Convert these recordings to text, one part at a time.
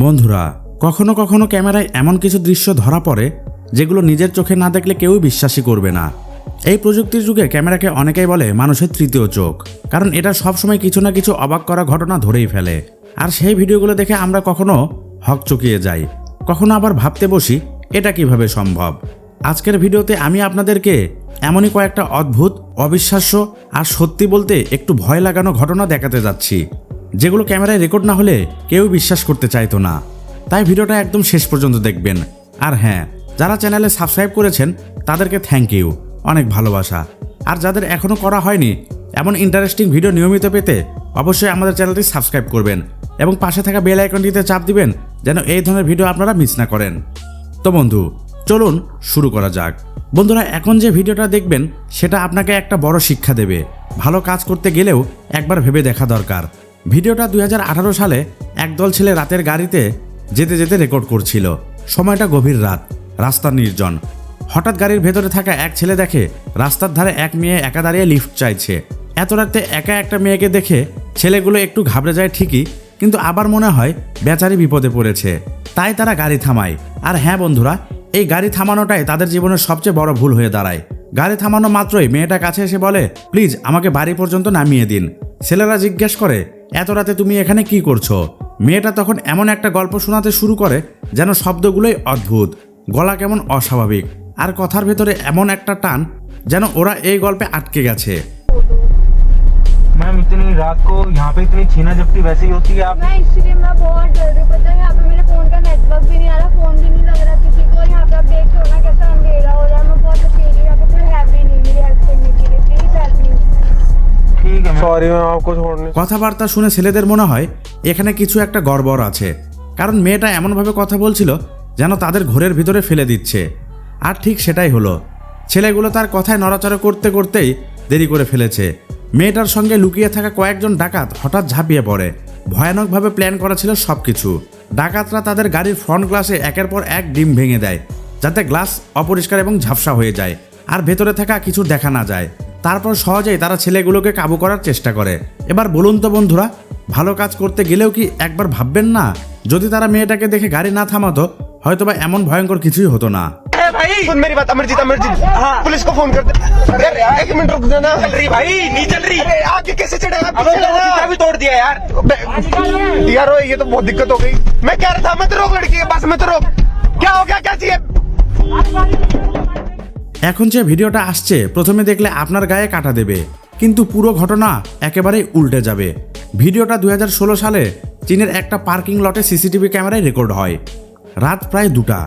বন্ধুরা, কখনো কখনো ক্যামেরায় এমন কিছু দৃশ্য ধরা পড়ে, যেগুলো নিজের চোখে না দেখলে কেউই বিশ্বাসই করবে না। এই প্রযুক্তির যুগে ক্যামেরাকে অনেকেই বলে মানুষের তৃতীয় চোখ, কারণ এটা সবসময় কিছু না কিছু অবাক করা ঘটনা ধরেই ফেলে। আর সেই ভিডিওগুলো দেখে আমরা কখনো হক চকিয়ে যাই, কখনো আবার ভাবতে বসি, এটা কীভাবে সম্ভব? আজকের ভিডিওতে আমি আপনাদেরকে এমনই কয়েকটা অদ্ভুত, অবিশ্বাস্য আর সত্যি বলতে একটু ভয় লাগানো ঘটনা দেখাতে যাচ্ছি। যেগুলো ক্যামেরায় রেকর্ড না হলে কেউ বিশ্বাস করতে চাইতো না। তাই ভিডিওটা একদম শেষ পর্যন্ত দেখবেন। আর হ্যাঁ যারা চ্যানেলে সাবস্ক্রাইব করেছেন, তাদেরকে থ্যাংক ইউ অনেক ভালোবাসা। আর যাদের এখনও করা হয়নি, এমন ইন্টারেস্টিং ভিডিও নিয়মিত পেতে অবশ্যই আমাদের চ্যানেলটি সাবস্ক্রাইব করবেন এবং পাশে থাকা বেল আইকনটিতে চাপ দিবেন যেন এই ধরনের ভিডিও আপনারা মিস না করেন। তো বন্ধু, চলুন শুরু করা যাক। বন্ধুরা, এখন যে ভিডিওটা দেখবেন, সেটা আপনাকে একটা বড় শিক্ষা দেবে। ভালো কাজ করতে গেলেও একবার ভেবে দেখা দরকার। ভিডিওটা দুই হাজার আঠারো সালে একদল ছেলে রাতের গাড়িতে যেতে যেতে রেকর্ড করছিল। সময়টা গভীর রাত, রাস্তা নির্জন। হঠাৎ গাড়ির ভেতরে থাকা এক ছেলে দেখে রাস্তার ধারে এক মেয়ে একা দাঁড়িয়ে লিফট চাইছে। এত রাতে একা একটা মেয়েকে দেখে ছেলেগুলো একটু ঘাবড়ে যায় ঠিকই, কিন্তু আবার মনে হয় বেচারি বিপদে পড়েছে। তাই তারা গাড়ি থামায়। আর হ্যাঁ বন্ধুরা, এই গাড়ি থামানোটাই তাদের জীবনের সবচেয়ে বড় ভুল হয়ে দাঁড়ায়। গাড়ি থামানো মাত্রই মেয়েটা কাছে এসে বলে প্লিজ আমাকে বাড়ি পর্যন্ত নামিয়ে দিন ছেলেরা জিজ্ঞেস করে এত রাতে তুমি এখানে কি করছো মেয়েটা তখন এমন একটা গল্প শোনাতে শুরু করে যেন শব্দগুলোই অদ্ভুত গলা কেমন অস্বাভাবিক আর কথার ভেতরে এমন একটা টান যেন ওরা এই গল্পে আটকে গেছে मैम इतनी रात को यहाँ पे इतनी छीना झपटी वैसे ही होती है आप मैं इसलिए मैं बहुत डर रही पता है यहाँ पे কথাবার্তা শুনে ছেলেদের মনে হয় এখানে কিছু একটা গড়বড় আছে। কারণ মেয়েটা এমনভাবে কথা বলছিল যেন তাদের ঘোরের ভিতরে ফেলে দিচ্ছে। আর ঠিক সেটাই হলো। ছেলেগুলো তার কথায় নড়াচড়া করতে করতেই দেরি করে ফেলেছে। মেয়েটার সঙ্গে লুকিয়ে থাকা কয়েকজন ডাকাত হঠাৎ ঝাঁপিয়ে পড়ে। ভয়ানকভাবে প্ল্যান করা ছিল সব কিছু ডাকাতরা তাদের গাড়ির ফ্রন্ট গ্লাসে একের পর এক ডিম ভেঙে দেয়, যাতে গ্লাস অপরিষ্কার এবং ঝাপসা হয়ে যায়, আর ভেতরে থাকা কিছু দেখা না যায়। তারপর সহজেই তারা ছেলেগুলোকে কাবু করার চেষ্টা করে এবার বলুন তো বন্ধুরা ভালো কাজ করতে গেলেও কি একবার ভাববেন না যদি তারা মেয়েটাকে দেখে গাড়ি না থামাতো হয়তোবা এমন ভয়ঙ্কর কিছুই হতো না सुन मेरी बात अमरजीत अमरजीत पुलिस को फोन कर दे अरे एक मिनट रुक जाना चल रही भाई नहीं चल रही आगे कैसे चढ़े आप भी तोड़ दिया यार यार ओए, ये तो बहुत दिक्कत हो गई मैं कह रहा था मैं तो रोक लड़की के पास मैं तो रोक क्या हो गया क्या चाहिए এখন যে ভিডিওটা আসছে, প্রথমে দেখলে আপনার গায়ে কাটা দেবে, কিন্তু পুরো ঘটনা একেবারেই উল্টে যাবে। ভিডিওটা দু হাজার ষোলো সালে চীনের একটা পার্কিং লটে সিসিটিভি ক্যামেরায় রেকর্ড হয়। রাত প্রায় দুটা।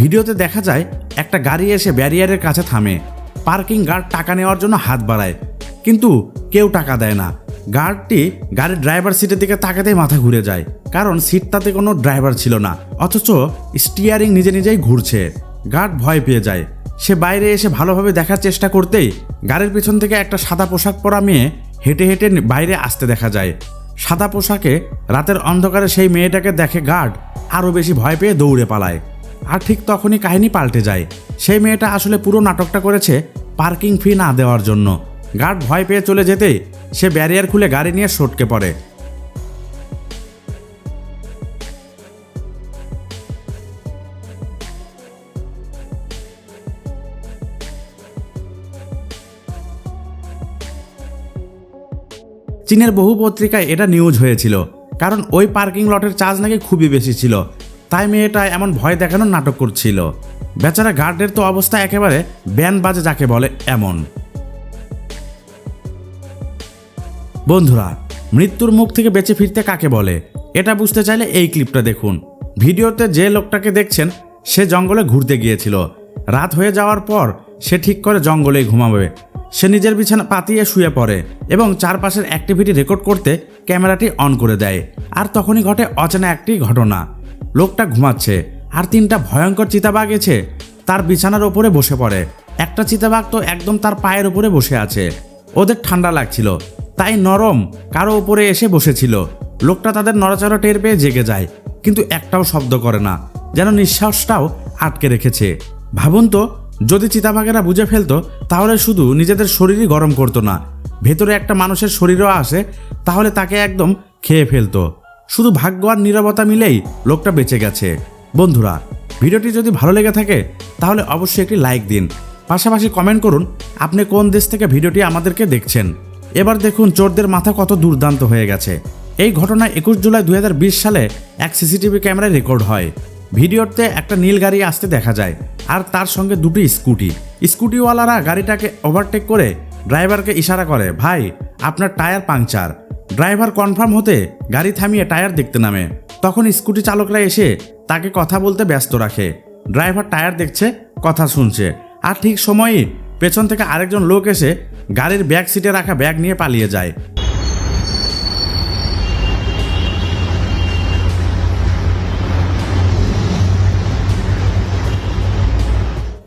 ভিডিওতে দেখা যায়, একটা গাড়ি এসে ব্যারিয়ারের কাছে থামে। পার্কিং গার্ড টাকা নেওয়ার জন্য হাত বাড়ায়। কিন্তু কেউ টাকা দেয় না। গার্ডটি গাড়ির ড্রাইভার সিটের দিকে তাকাতেই মাথা ঘুরে যায়, কারণ সিটটাতে কোনো ড্রাইভার ছিল না, অথচ স্টিয়ারিং নিজে নিজেই ঘুরছে। গার্ড ভয় পেয়ে যায়। সে বাইরে এসে ভালোভাবে দেখার চেষ্টা করতেই গাড়ির পেছন থেকে একটা সাদা পোশাক পরা মেয়ে হেঁটে হেঁটে বাইরে আসতে দেখা যায়। সাদা পোশাকে রাতের অন্ধকারে সেই মেয়েটাকে দেখে গার্ড আরও বেশি ভয় পেয়ে দৌড়ে পালায়। আর ঠিক তখনই কাহিনী পাল্টে যায়। সেই মেয়েটা আসলে পুরো নাটকটা করেছে পার্কিং ফি না দেওয়ার জন্য। গার্ড ভয় পেয়ে চলে যেতেই সে ব্যারিয়ার খুলে গাড়ি নিয়ে সটকে পড়ে। চীনের বহু পত্রিকায় এটা নিউজ হয়েছিল। কারণ ওই পার্কিং লটের চার্জ নাকি খুবই বেশি ছিল। তাই মেয়েটা এমন ভয় দেখানোর নাটক করছিল। বেচারা গার্ডের তো অবস্থা একেবারে ব্যান বাজে যাকে বলে এমন। বন্ধুরা, মৃত্যুর মুখ থেকে বেঁচে ফিরতে কাকে বলে? এটা বুঝতে চাইলে এই ক্লিপটা দেখুন। ভিডিওতে যে লোকটাকে দেখছেন, সে জঙ্গলে ঘুরতে গিয়েছিল। রাত হয়ে যাওয়ার পর সে ঠিক করে জঙ্গলেই ঘুমাবে। সে নিজের বিছানা পাতিয়ে শুয়ে পড়ে এবং চারপাশের অ্যাক্টিভিটি রেকর্ড করতে ক্যামেরাটি অন করে দেয়। আর তখনই ঘটে অচেনা একটি ঘটনা। লোকটা ঘুমাচ্ছে, আর তিনটা ভয়ঙ্কর চিতাবাঘ এসে তার বিছানার ওপরে বসে পড়ে। একটা চিতাবাঘ তো একদম তার পায়ের উপরে বসে আছে। ওদের ঠান্ডা লাগছিল, তাই নরম কারও ওপরে এসে বসেছিল। লোকটা তাদের নড়াচড়া টের পেয়ে জেগে যায়, কিন্তু একটাও শব্দ করে না, যেন নিঃশ্বাসটাও আটকে রেখেছে। ভাবুন তো যদি চিতাবাঘেরা বুঝে ফেলতো, তাহলে শুধু নিজেদের শরীরই গরম করতো না। ভেতরে একটা মানুষের শরীরও আসে, তাহলে তাকে একদম খেয়ে ফেলতো। শুধু ভাগ্য আর নীরবতা মিলেই লোকটা বেঁচে গেছে। বন্ধুরা, ভিডিওটি যদি ভালো লেগে থাকে, তাহলে অবশ্যই একটি লাইক দিন। পাশাপাশি কমেন্ট করুন, আপনি কোন দেশ থেকে ভিডিওটি আমাদেরকে দেখছেন? এবার দেখুন চোরদের মাথা কত দুর্দান্ত হয়ে গেছে। এই ঘটনা একুশ জুলাই দু হাজার বিশ সালে এক সিসিটিভি ক্যামেরায় রেকর্ড হয়। ভিডিওতে একটা নীল গাড়ি আসতে দেখা যায়। আর তার সঙ্গে দুটি স্কুটি। স্কুটিওয়ালারা গাড়িটাকে ওভারটেক করে ড্রাইভারকে ইশারা করে, ভাই, আপনার টায়ার পাংচার। ড্রাইভার কনফার্ম হতে গাড়ি থামিয়ে টায়ার দেখতে নামে। তখন স্কুটি চালকরা এসে তাকে কথা বলতে ব্যস্ত রাখে। ড্রাইভার টায়ার দেখছে, কথা শুনছে। আর ঠিক সময়ই পেছন থেকে আরেকজন লোক এসে গাড়ির ব্যাক সিটে রাখা ব্যাগ নিয়ে পালিয়ে যায়।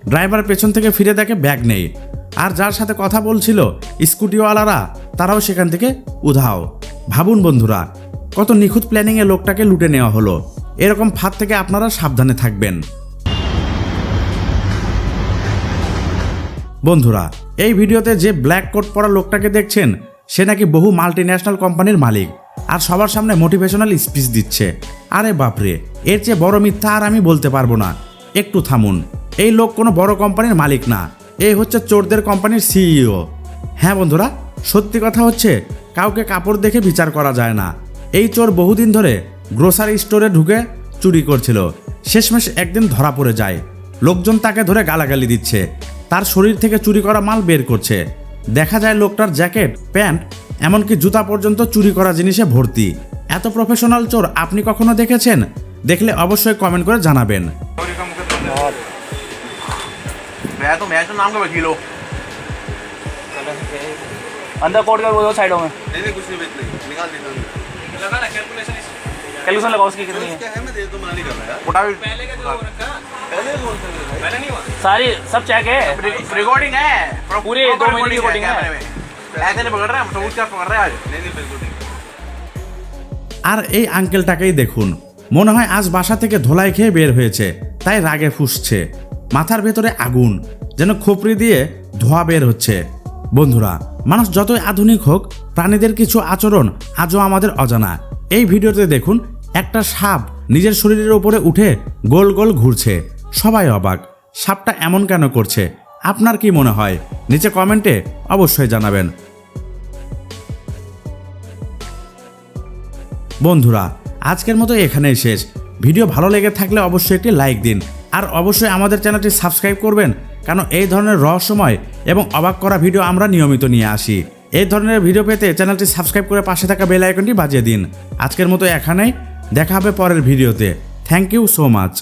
ড্রাইভার পেছন থেকে ফিরে দেখে ব্যাগ নেই। আর যার সাথে কথা বলছিল স্কুটিওয়ালারা, তারাও সেখান থেকে উধাও। ভাবুন বন্ধুরা, কত নিখুঁত প্ল্যানিংয়ে লোকটাকে লুটে নেওয়া হলো। এরকম ফাঁদ থেকে আপনারা সাবধানে থাকবেন। বন্ধুরা, এই ভিডিওতে যে ব্ল্যাক কোট পরা লোকটাকে দেখছেন, সে নাকি বহু মাল্টি ন্যাশনাল কোম্পানির মালিক আর সবার সামনে মোটিভেশনাল স্পিচ দিচ্ছে। আরে বাপরে, এর চেয়ে বড় মিথ্যা আর আমি বলতে পারব না। একটু থামুন। এই লোক কোনো বড় কোম্পানির মালিক না। এই হচ্ছে চোরদের কোম্পানির সিইও। হ্যাঁ বন্ধুরা, সত্যি কথা হচ্ছে, কাউকে কাপড় দেখে বিচার করা যায় না। এই চোর বহুদিন ধরে গ্রোসারি স্টোরে ঢুকে চুরি করছিল। শেষমেশ একদিন ধরা পড়ে যায়। লোকজন তাকে ধরে গালাগালি দিচ্ছে। তার শরীর থেকে চুরি করা মাল বের করছে। দেখা যায় লোকটার জ্যাকেট, প্যান্ট, এমনকি জুতা পর্যন্ত চুরি করা জিনিসে ভর্তি। এত প্রফেশনাল চোর আপনি কখনো দেখেছেন? দেখলে অবশ্যই কমেন্ট করে জানাবেন। मैं तो मैं तो नाम का वकील हो अंदर कोर्ट का वो दो साइडों में नहीं नहीं कुछ नहीं बेच नहीं निकाल देता हूँ लगा ना कैलकुलेशन कैलकुलेशन लगाओ उसकी कितनी है क्या है मैं दे तो मना नहीं कर रहा यार उठा पहले का जो रखा पहले कौन सा पहले नहीं हुआ सारी सब चेक है रिकॉर्डिंग है पूरी दो महीने की recording है। ऐसे नहीं पकड़ रहे हम सबूत क्या पकड़ रहे हैं आज नहीं नहीं बिल्कुल नहीं আর এই আঙ্কেলটাকেই দেখুন মনে হয় আজ বাসা থেকে ধোলাই খেয়ে বের হয়েছে তাই রাগে ফুসছে মাথার ভেতরে আগুন যেন খোপড়ি দিয়ে ধোয়া বের হচ্ছে। বন্ধুরা, মানুষ যতই আধুনিক হোক, প্রাণীদের কিছু আচরণ আজও আমাদের অজানা। এই ভিডিওতে দেখুন, একটা সাপ নিজের শরীরের উপরে উঠে গোল গোল ঘুরছে। সবাই অবাক, সাপটা এমন কেন করছে? আপনার কি মনে হয়? নিচে কমেন্টে অবশ্যই জানাবেন। বন্ধুরা, আজকের মতো এখানেই শেষ। ভিডিও ভালো লেগে থাকলে অবশ্যই একটি লাইক দিন। আর অবশ্যই আমাদের চ্যানেলটি সাবস্ক্রাইব করবেন কারণ এই ধরনের রহস্যময় এবং অবাক করা ভিডিও আমরা নিয়মিত নিয়ে আসি। এই ধরনের ভিডিও পেতে চ্যানেলটি সাবস্ক্রাইব করে পাশে থাকা বেল আইকনটি বাজিয়ে দিন। আজকের মতো এখানেই, দেখা হবে পরের ভিডিওতে। Thank you so much